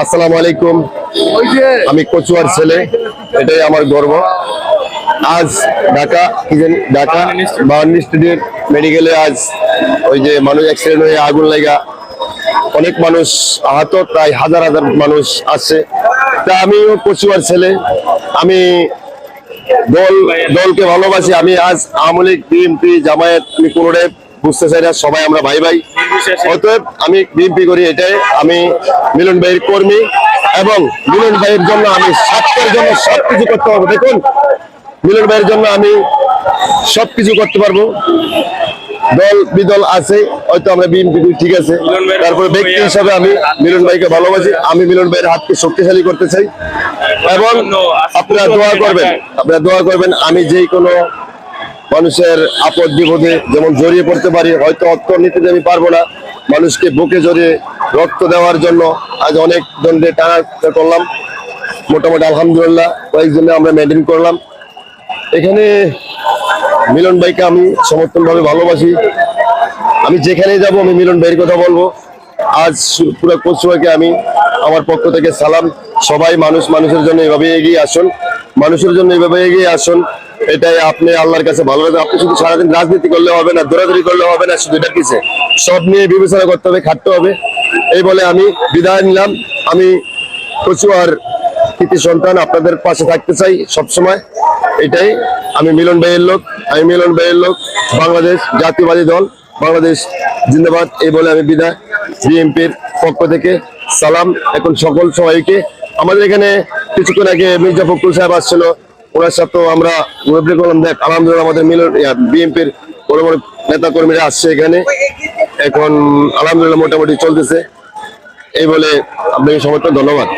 আসসালামু আলাইকুম। আমি কচুয়ার ছেলে, এটাই আমার গর্ব। আজ ঢাকা ঢাকা বাহান্ন স্টুডিওর মেডিকেলে আজ ওই যে মানুষ অ্যাক্সিডেন্ট হয়ে আগুন লাগা। অনেক মানুষ আহত, প্রায় হাজার হাজার মানুষ আসছে তা আমিও কচুয়ার ছেলে। আমি দল, দলকে ভালোবাসি। আমি আজ আওয়ামী লীগ, বিএনপি, জামায়াত, আমি কোনোটাই বুঝতে চাই না, সবাই আমরা ভাই ভাই অতএব আমি বিএনপি করি এটাই। আমি মিলন ভাইয়ের কর্মী এবং মিলন ভাইয়ের জন্য আমি স্বার্থের জন্য সবকিছু করতে পারব। দেখুন মিলন ভাইয়ের জন্য আমি সবকিছু করতে পারব। দল বিদল আছে হয়তো আমরা বিএনপি ঠিক আছে। তারপরে ব্যক্তি হিসাবে আমি মিলন ভাইকে ভালোবাসি। আমি মিলন ভাইয়ের হাতকে শক্তিশালী করতে চাই। এবং আপনারা দোয়া করবেন আপনারা দোয়া করবেন আমি যে কোনো মানুষের আপদ বিপদে যেমন জড়িয়ে পড়তে পারি, হয়তো অর্থনীতিতে আমি পারব না। মানুষকে বুকে জড়িয়ে রক্ত দেওয়ার জন্য আজ অনেক দণ্ডে টানা করলাম। মোটামুটি আলহামদুলিল্লাহ কয়েকজনে আমরা মেনটেন করলাম। এখানে মিলন ভাইকে আমি সমর্থনভাবে ভালোবাসি। আমি যেখানে যাব, আমি মিলন ভাইয়ের কথা বলব। আজ পুরো কচুয়াকে আমি আমার পক্ষ থেকে সালাম। সবাই মানুষ, মানুষের জন্য এভাবে এগিয়ে আসুন। মানুষের জন্য এভাবে এগিয়ে আসুন। এটাই আপনি আল্লাহর কাছে ভালো লাগবে। আপনি শুধু সারাদিন রাজনীতি করলে হবে না, দৌড়াদৌড়ি করলে হবে না, শুধু এটা কিসে সব নিয়ে বিবেচনা করতে হবে, খাটতে হবে। এই বলে আমি বিদায় নিলাম। আমি কচুয়ার কৃতি সন্তান, আপনাদের পাশে থাকতে চাই সব সময় এটাই, আমি মিলন ভাইয়ের লোক, আমি মিলন ভাইয়ের লোক, বাংলাদেশ জাতীয়বাদী দল, বাংলাদেশ জিন্দাবাদ। এই বলে আমি বিদায়। বিএনপির পক্ষ থেকে সালাম। এখন সকল সবাইকে, আমাদের এখানে কিছুক্ষণ আগে মির্জা ফখরুল সাহেব আসছিল। ওনার সাথেও আমরা ওয়েবলে করলাম। দেখ, আলহামদুলিল্লাহ আমাদের মিলন বিএনপির বড় বড় নেতা কর্মীরা আসছে এখানে। এখন আলহামদুলিল্লাহ মোটামুটি চলতেছে। এই বলে আপনাকে সমর্থন ধন্যবাদ।